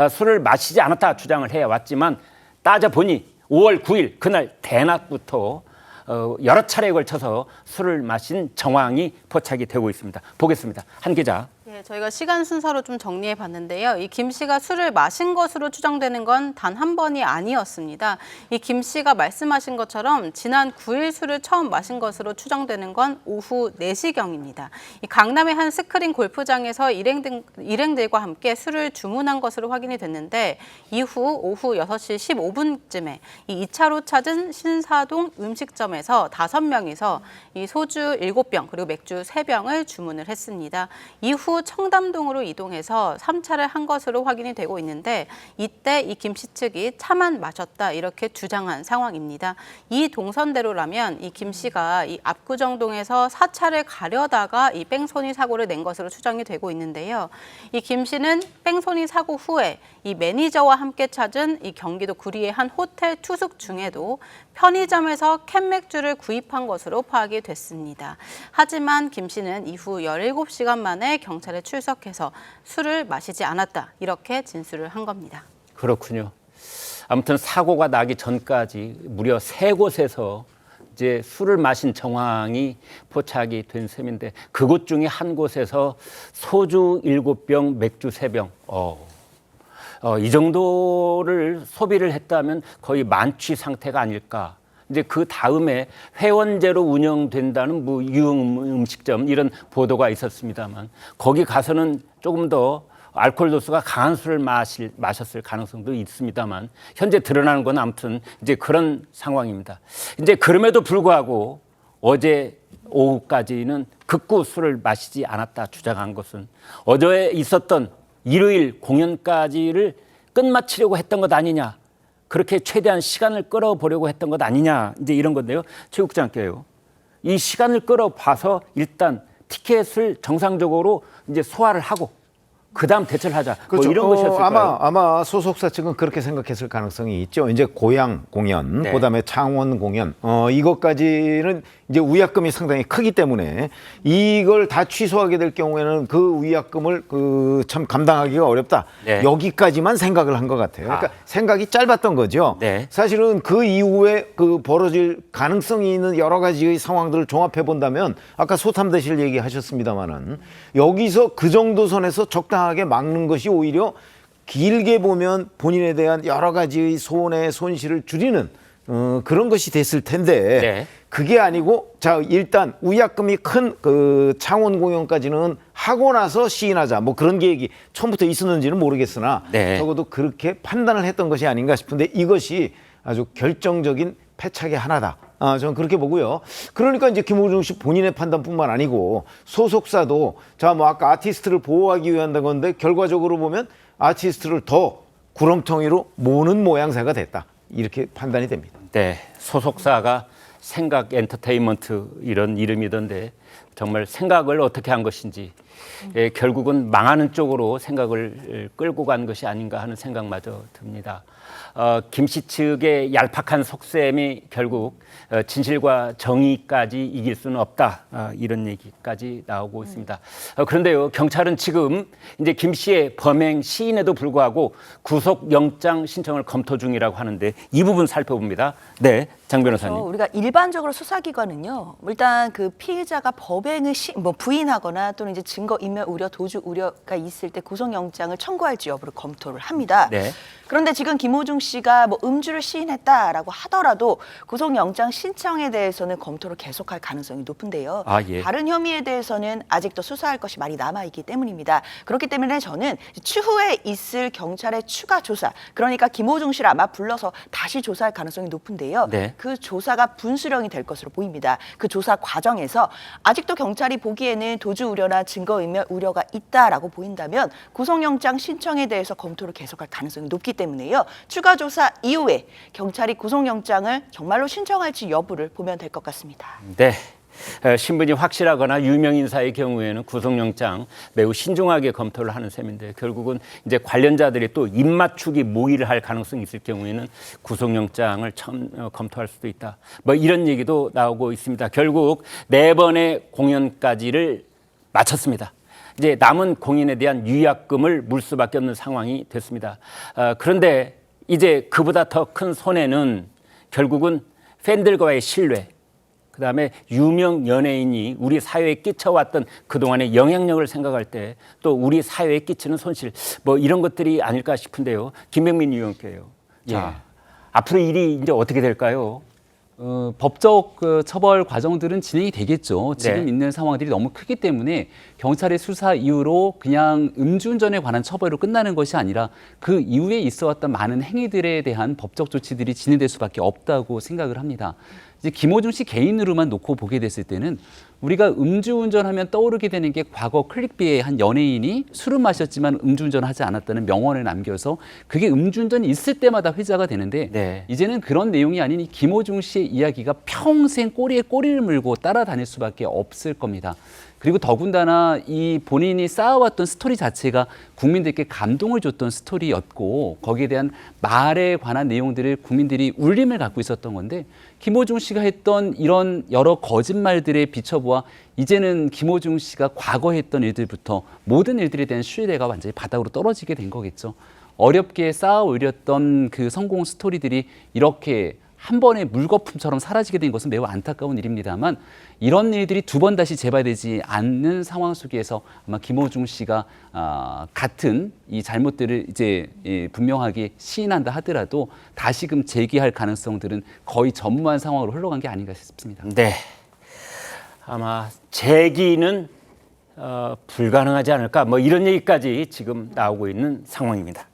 아, 술을 마시지 않았다 주장을 해왔지만 따져보니 5월 9일 그날 대낮부터 어, 여러 차례에 걸쳐서 술을 마신 정황이 포착이 되고 있습니다. 보겠습니다. 한 기자. 예, 저희가 시간 순서로 좀 정리해 봤는데요. 이 김 씨가 술을 마신 것으로 추정되는 건 단 한 번이 아니었습니다. 이 김 씨가 말씀하신 것처럼 지난 9일 술을 처음 마신 것으로 추정되는 건 오후 4시경입니다. 이 강남의 한 스크린 골프장에서 일행들, 일행들과 함께 술을 주문한 것으로 확인이 됐는데 이후 오후 6시 15분쯤에 이 2차로 찾은 신사동 음식점에서 다섯 명이서 이 소주 7병 그리고 맥주 3병을 주문을 했습니다. 이후 청담동으로 이동해서 3차를 한 것으로 확인이 되고 있는데 이때 이 김씨 측이 차만 마셨다 이렇게 주장한 상황입니다. 이 동선대로라면 이 김 씨가 이 압구정동에서 4차를 가려다가 이 뺑소니 사고를 낸 것으로 추정이 되고 있는데요. 이 김 씨는 뺑소니 사고 후에 이 매니저와 함께 찾은 이 경기도 구리의 한 호텔 투숙 중에도 편의점에서 캔맥주를 구입한 것으로 파악이 됐습니다. 하지만 김 씨는 이후 17시간 만에 경찰에 출석해서 술을 마시지 않았다. 이렇게 진술을 한 겁니다. 그렇군요. 아무튼 사고가 나기 전까지 무려 세 곳에서 이제 술을 마신 정황이 포착이 된 셈인데 그곳 중에 한 곳에서 소주 일곱 병, 맥주 세 병. 어. 어, 이 정도를 소비를 했다면 거의 만취 상태가 아닐까. 이제 그 다음에 회원제로 운영된다는 뭐 유흥 음식점 이런 보도가 있었습니다만 거기 가서는 조금 더 알코올 도수가 강한 술을 마실, 마셨을 가능성도 있습니다만 현재 드러나는 건 아무튼 이제 그런 상황입니다. 이제 그럼에도 불구하고 어제 오후까지는 극구 술을 마시지 않았다 주장한 것은 어제 있었던 일요일 공연까지를 끝마치려고 했던 것 아니냐. 그렇게 최대한 시간을 끌어보려고 했던 것 아니냐. 이제 이런 건데요. 최국장께요. 이 시간을 끌어봐서 일단 티켓을 정상적으로 이제 소화를 하고 그다음 대처를 하자. 뭐 이런 어, 것이었을까요? 아마 아마 소속사 측은 그렇게 생각했을 가능성이 있죠. 이제 고향 공연, 네. 그다음에 창원 공연, 어 이것까지는 이제 위약금이 상당히 크기 때문에 이걸 다 취소하게 될 경우에는 그 위약금을 그 참 감당하기가 어렵다. 네. 여기까지만 생각을 한 것 같아요. 그러니까 아. 생각이 짧았던 거죠. 네. 사실은 그 이후에 그 벌어질 가능성이 있는 여러 가지의 상황들을 종합해 본다면 아까 소탐대실 얘기하셨습니다마는 여기서 그 정도 선에서 적당 하게 막는 것이 오히려 길게 보면 본인에 대한 여러 가지의 손해 손실을 줄이는 어, 그런 것이 됐을 텐데 네. 그게 아니고 자 일단 위약금이 큰 그 창원 공연까지는 하고 나서 시인하자 뭐 그런 계획이 처음부터 있었는지는 모르겠으나 네. 적어도 그렇게 판단을 했던 것이 아닌가 싶은데 이것이 아주 결정적인 패착의 하나다. 아, 저는 그렇게 보고요. 그러니까 이제 김호중 씨 본인의 판단뿐만 아니고 소속사도 자, 뭐 아까 아티스트를 보호하기 위한 건데 결과적으로 보면 아티스트를 더 구렁텅이로 모는 모양새가 됐다. 이렇게 판단이 됩니다. 네, 소속사가 생각 엔터테인먼트 이런 이름이던데 정말 생각을 어떻게 한 것인지 예, 결국은 망하는 쪽으로 생각을 끌고 간 것이 아닌가 하는 생각마저 듭니다. 어, 김씨 측의 얄팍한 속셈이 결국 어, 진실과 정의까지 이길 수는 없다 아, 이런 얘기까지 나오고 있습니다. 어, 그런데요 경찰은 지금 이제 김 씨의 범행 시인에도 불구하고 구속 영장 신청을 검토 중이라고 하는데 이 부분 살펴봅니다. 네, 장 변호사님. 어, 우리가 일반적으로 수사기관은요, 일단 그 피해자가 법행을 시, 뭐 부인하거나 또는 이제 증거 인멸 우려, 도주 우려가 있을 때 구속영장을 청구할지 여부를 검토를 합니다. 네. 그런데 지금 김호중 씨가 뭐 음주를 시인했다라고 하더라도 구속영장 신청에 대해서는 검토를 계속할 가능성이 높은데요. 아, 예. 다른 혐의에 대해서는 아직도 수사할 것이 많이 남아 있기 때문입니다. 그렇기 때문에 저는 추후에 있을 경찰의 추가 조사, 그러니까 김호중 씨를 아마 불러서 다시 조사할 가능성이 높은데요. 네. 그 조사가 분수령이 될 것으로 보입니다. 그 조사 과정에서 아직도 경찰이 보기에는 도주 우려나 증거 인멸 우려가 있다라고 보인다면 구속영장 신청에 대해서 검토를 계속할 가능성이 높기 때문에요. 추가 조사 이후에 경찰이 구속영장을 정말로 신청할지 여부를 보면 될 것 같습니다. 네. 에, 신분이 확실하거나 유명 인사의 경우에는 구속영장 매우 신중하게 검토를 하는 셈인데 결국은 이제 관련자들이 또 입맞추기 모의를 할 가능성이 있을 경우에는 구속영장을 처음 어, 검토할 수도 있다. 뭐 이런 얘기도 나오고 있습니다. 결국 네 번의 공연까지를 마쳤습니다. 이제 남은 공인에 대한 유약금을 물 수밖에 없는 상황이 됐습니다. 어, 그런데 이제 그보다 더 큰 손해는 결국은 팬들과의 신뢰, 그 다음에 유명 연예인이 우리 사회에 끼쳐왔던 그동안의 영향력을 생각할 때 또 우리 사회에 끼치는 손실, 뭐 이런 것들이 아닐까 싶은데요. 김병민 의원께요. 자, 앞으로 일이 이제 어떻게 될까요? 어, 법적 그 처벌 과정들은 진행이 되겠죠. 지금 네. 있는 상황들이 너무 크기 때문에 경찰의 수사 이후로 그냥 음주운전에 관한 처벌로 끝나는 것이 아니라 그 이후에 있어 왔던 많은 행위들에 대한 법적 조치들이 진행될 수밖에 없다고 생각을 합니다. 이제 김호중 씨 개인으로만 놓고 보게 됐을 때는 우리가 음주운전하면 떠오르게 되는 게 과거 클릭비의 한 연예인이 술은 마셨지만 음주운전하지 않았다는 명언을 남겨서 그게 음주운전이 있을 때마다 회자가 되는데 네. 이제는 그런 내용이 아닌 이 김호중 씨의 이야기가 평생 꼬리에 꼬리를 물고 따라다닐 수밖에 없을 겁니다. 그리고 더군다나 이 본인이 쌓아왔던 스토리 자체가 국민들께 감동을 줬던 스토리였고 거기에 대한 말에 관한 내용들을 국민들이 울림을 갖고 있었던 건데 김호중 씨가 했던 이런 여러 거짓말들에 비춰보아 이제는 김호중 씨가 과거에 했던 일들부터 모든 일들에 대한 신뢰가 완전히 바닥으로 떨어지게 된 거겠죠. 어렵게 쌓아 올렸던 그 성공 스토리들이 이렇게 한 번의 물거품처럼 사라지게 된 것은 매우 안타까운 일입니다만 이런 일들이 두 번 다시 재발되지 않는 상황 속에서 아마 김호중 씨가 아, 같은 이 잘못들을 이제 예, 분명하게 시인한다 하더라도 다시금 재기할 가능성들은 거의 전무한 상황으로 흘러간 게 아닌가 싶습니다. 네. 아마 재기는 어, 불가능하지 않을까 뭐 이런 얘기까지 지금 나오고 있는 상황입니다.